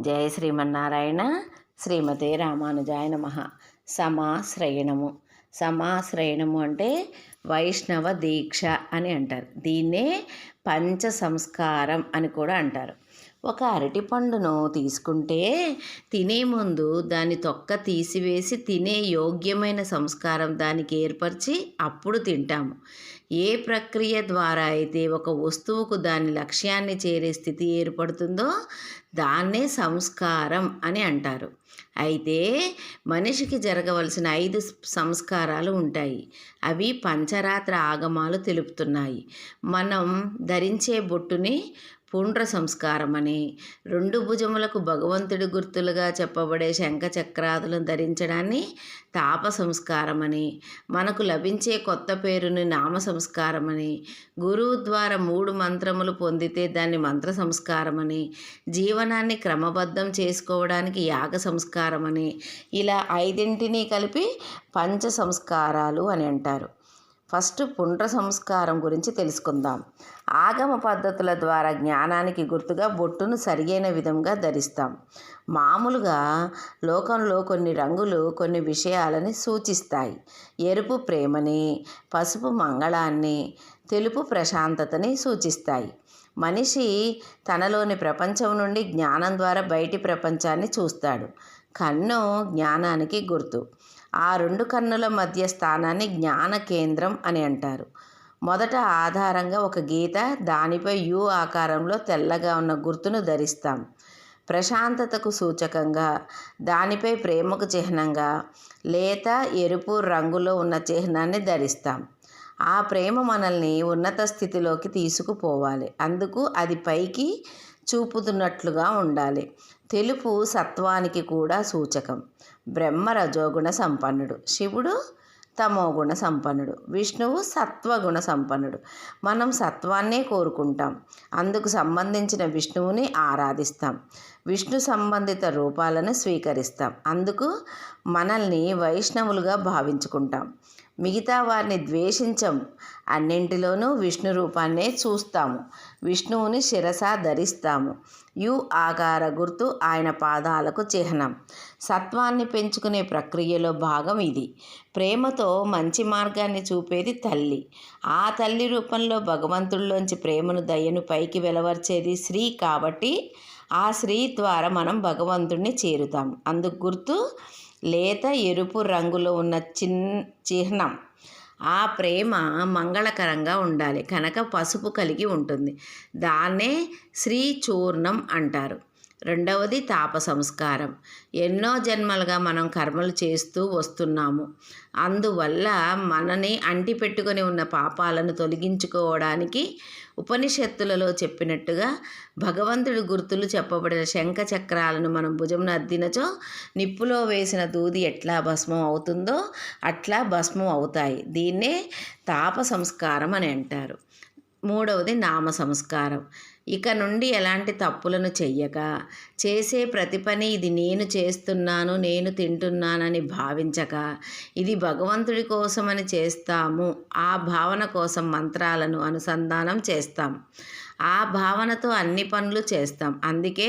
జయ శ్రీమన్నారాయణ శ్రీమతే రామానుజాయ నమ. సమాశ్రయణము. సమాశ్రయణము అంటే వైష్ణవ దీక్ష అని అంటారు. దీన్నే పంచ సంస్కారం అని కూడా అంటారు. ఒక అరటిపండును తీసుకుంటే తినే ముందు దాని తొక్క తీసివేసి తినే యోగ్యమైన సంస్కారం దానికి ఏర్పరిచి అప్పుడు తింటాము. ఏ ప్రక్రియ ద్వారా అయితే ఒక వస్తువుకు దాని లక్ష్యాన్ని చేరే స్థితి ఏర్పడుతుందో దాన్నే సంస్కారం అని అంటారు. అయితే మనిషికి జరగవలసిన ఐదు సంస్కారాలు ఉంటాయి. అవి పంచరాత్ర ఆగమాలు తెలుపుతున్నాయి. మనం ధరించే బొట్టుని పుండ్ర సంస్కారం అని. రెండు భుజములకు భగవంతుడి గుర్తులుగా చెప్పబడే శంఖ చక్రాదులను ధరించడాన్ని తాప సంస్కారమని మనకు లభించే కొత్త పేరుని నామ సంస్కారమని గురువు ద్వారా మూడు మంత్రములు పొందితే దాన్ని మంత్ర సంస్కారమని జీవనాన్ని క్రమబద్ధం చేసుకోవడానికి యాగ సంస్కారమని ఇలా ఐదింటిని కలిపి పంచ సంస్కారాలు అని అంటారు. ఫస్ట్ పుండ్ర సంస్కారం గురించి తెలుసుకుందాం. ఆగమ పద్ధతుల ద్వారా జ్ఞానానికి గుర్తుగా బొట్టును సరియైన విధంగా ధరిస్తాం. మామూలుగా లోకంలో కొన్ని రంగులు కొన్ని విషయాలని సూచిస్తాయి. ఎరుపు ప్రేమని పసుపు మంగళాన్ని తెలుపు ప్రశాంతతని సూచిస్తాయి. మనిషి తనలోని ప్రపంచం నుండి జ్ఞానం ద్వారా బయటి ప్రపంచాన్ని చూస్తాడు. కన్ను జ్ఞానానికి గుర్తు. ఆ రెండు కన్నుల మధ్య స్థానాన్ని జ్ఞాన కేంద్రం అని అంటారు. మొదట ఆధారంగా ఒక గీత దానిపై యు ఆకారంలో తెల్లగా ఉన్న గుర్తును ధరిస్తాం. ప్రశాంతతకు సూచకంగా దానిపై ప్రేమకు చిహ్నంగా లేత ఎరుపు రంగులో ఉన్న చిహ్నాన్ని ధరిస్తాం. ఆ ప్రేమ మనల్ని ఉన్నత స్థితిలోకి తీసుకుపోవాలి. అందుకు అది పైకి చూపుతున్నట్లుగా ఉండాలి. తెలుపు సత్వానికి కూడా సూచకం. బ్రహ్మ రజోగుణ సంపన్నుడు. శివుడు తమోగుణ సంపన్నుడు. విష్ణువు సత్వగుణ సంపన్నుడు. మనం సత్వాన్నే కోరుకుంటాం. అందుకు సంబంధించిన విష్ణువుని ఆరాధిస్తాం. విష్ణు సంబంధిత రూపాలను స్వీకరిస్తాం. అందుకు మనల్ని వైష్ణవులుగా భావించుకుంటాం. మిగతా వారిని ద్వేషించం. అన్నింటిలోనూ విష్ణు రూపాన్నే చూస్తాము. విష్ణువుని శిరస ధరిస్తాము. యు ఆకార గుర్తు ఆయన పాదాలకు చిహ్నం. సత్వాన్ని పెంచుకునే ప్రక్రియలో భాగం ఇది. ప్రేమతో మంచి మార్గాన్ని చూపేది తల్లి. ఆ తల్లి రూపంలో భగవంతుడిలోంచి ప్రేమను దయను పైకి వెలవర్చేది స్త్రీ కాబట్టి ఆ స్త్రీ ద్వారా మనం భగవంతుడిని చేరుతాం. అందుకు గుర్తు లేత ఎరుపు రంగులో ఉన్న చిన్ చిహ్నం. ఆ ప్రేమ మంగళకరంగా ఉండాలి. కనుక పసుపు కలిగి ఉంటుంది. దాన్నే శ్రీచూర్ణం అంటారు. రెండవది తాప సంస్కారం. ఎన్నో జన్మలుగా మనం కర్మలు చేస్తూ వస్తున్నాము. అందువల్ల మనని అంటి పెట్టుకొని ఉన్న పాపాలను తొలగించుకోవడానికి ఉపనిషత్తులలో చెప్పినట్టుగా భగవంతుడి గుర్తులు చెప్పబడిన శంఖ చక్రాలను మనం భుజమున అద్దినచో నిప్పులో వేసిన దూది ఎట్లా భస్మం అవుతుందో అట్లా భస్మం అవుతాయి. దీన్నే తాప సంస్కారం అని అంటారు. మూడవది నామ సంస్కారం ఇక నుండి ఎలాంటి తప్పులను చెయ్యక చేసే ప్రతి పని ఇది నేను చేస్తున్నాను నేను తింటున్నానని భావించక ఇది భగవంతుడి కోసమని చేస్తాము ఆ భావన కోసం మంత్రాలను అనుసంధానం చేస్తాం. ఆ భావనతో అన్ని పనులు చేస్తాం. అందుకే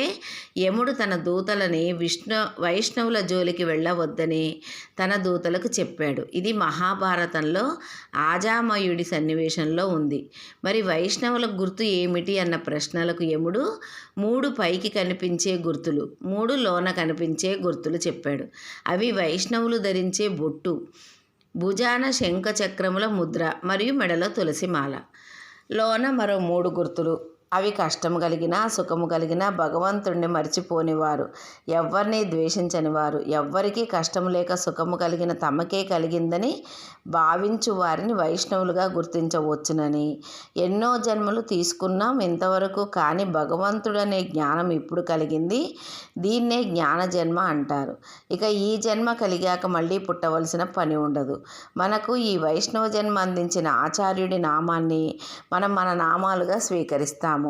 యముడు తన దూతలని విష్ణు వైష్ణవుల జోలికి వెళ్ళవద్దని తన దూతలకు చెప్పాడు. ఇది మహాభారతంలో ఆజామయుడి సన్నివేశంలో ఉంది. మరి వైష్ణవుల గుర్తు ఏమిటి అన్న ప్రశ్నలకు యముడు మూడు పైకి కనిపించే గుర్తులు మూడు లోన కనిపించే గుర్తులు చెప్పాడు. అవి వైష్ణవులు ధరించే బొట్టు భుజాన శంఖ చక్రముల ముద్ర మరియు మెడలో తులసిమాల. లోన మరో మూడు గుర్తులు. అవి కష్టము కలిగిన సుఖము కలిగిన భగవంతుణ్ణి మర్చిపోనివారు. ఎవరిని ద్వేషించని వారు. ఎవ్వరికీ కష్టము లేక సుఖము కలిగిన తమకే కలిగిందని భావించు వారిని వైష్ణవులుగా గుర్తించవచ్చునని ఎన్నో జన్మలు తీసుకున్నాం. ఇంతవరకు కానీ భగవంతుడనే జ్ఞానం ఇప్పుడు కలిగింది. దీన్నే జ్ఞాన జన్మ అంటారు. ఇక ఈ జన్మ కలిగాక మళ్ళీ పుట్టవలసిన పని ఉండదు. మనకు ఈ వైష్ణవ జన్మ అందించిన ఆచార్యుడి నామాన్ని మనం మన నామాలుగా స్వీకరిస్తాము.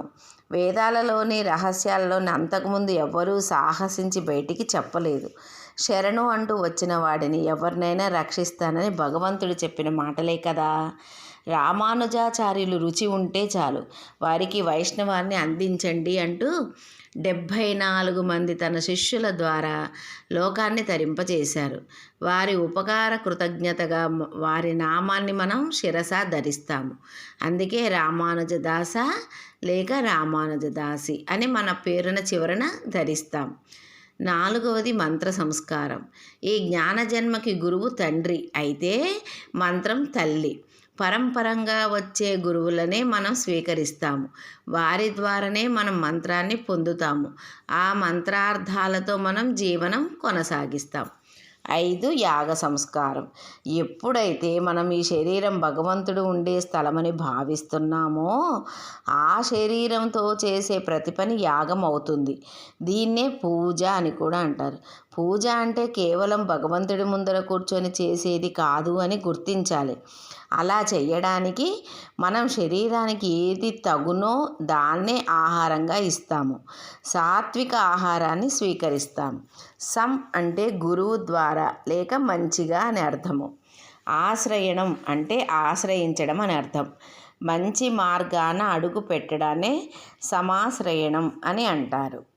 వేదాలలోని రహస్యాల్లోని అంతకుముందు ఎవ్వరూ సాహసించి బయటికి చెప్పలేదు. శరణు అంటూ వచ్చిన వాడిని ఎవరినైనా రక్షిస్తానని భగవంతుడు చెప్పిన మాటలే కదా. రామానుజాచార్యులు రుచి ఉంటే చాలు. వారికి వైష్ణవాన్ని అందించండి అంటూ డెబ్భై నాలుగు మంది తన శిష్యుల ద్వారా లోకాన్ని తరింపచేశారు. వారి ఉపకార కృతజ్ఞతగా వారి నామాన్ని మనం శిరస ధరిస్తాము. అందుకే రామానుజదాస లేక రామానుజదాసి అని మన పేరున చివరన ధరిస్తాం. నాలుగవది మంత్ర సంస్కారం. ఈ జ్ఞానజన్మకి గురువు తండ్రి. అయితే మంత్రం తల్లి. పరంపరంగా వచ్చే గురువులనే మనం స్వీకరిస్తాము. వారి ద్వారానే మనం మంత్రాన్ని పొందుతాము. ఆ మంత్రార్థాలతో మనం జీవనం కొనసాగిస్తాం. ఐదు యాగ సంస్కారం. ఎప్పుడైతే మనం ఈ శరీరం భగవంతుడు ఉండే స్థలమని భావిస్తున్నామో ఆ శరీరంతో చేసే ప్రతి పని యాగం అవుతుంది దీన్నే పూజ అని కూడా అంటారు. పూజ అంటే కేవలం భగవంతుడి ముందర కూర్చొని చేసేది కాదు అని గుర్తించాలి. అలా చేయడానికి మనం శరీరానికి ఏది తగునో దాన్నే ఆహారంగా ఇస్తాము. సాత్విక ఆహారాన్ని స్వీకరిస్తాం. సం అంటే గురువు ద్వారా లేక మంచిగా అని అర్థము. ఆశ్రయణం అంటే ఆశ్రయించడం అని అర్థం. మంచి మార్గాన అడుగు పెట్టడానే సమాశ్రయణం అని అంటారు.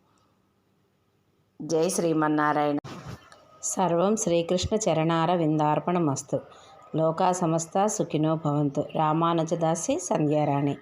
జై శ్రీమన్నారాయణ. సర్వం శ్రీకృష్ణ చరణార విందార్పణమస్తు లోకా సమస్త సుఖినో భవంతు. రామానుజదాసి సంధ్యారాణి.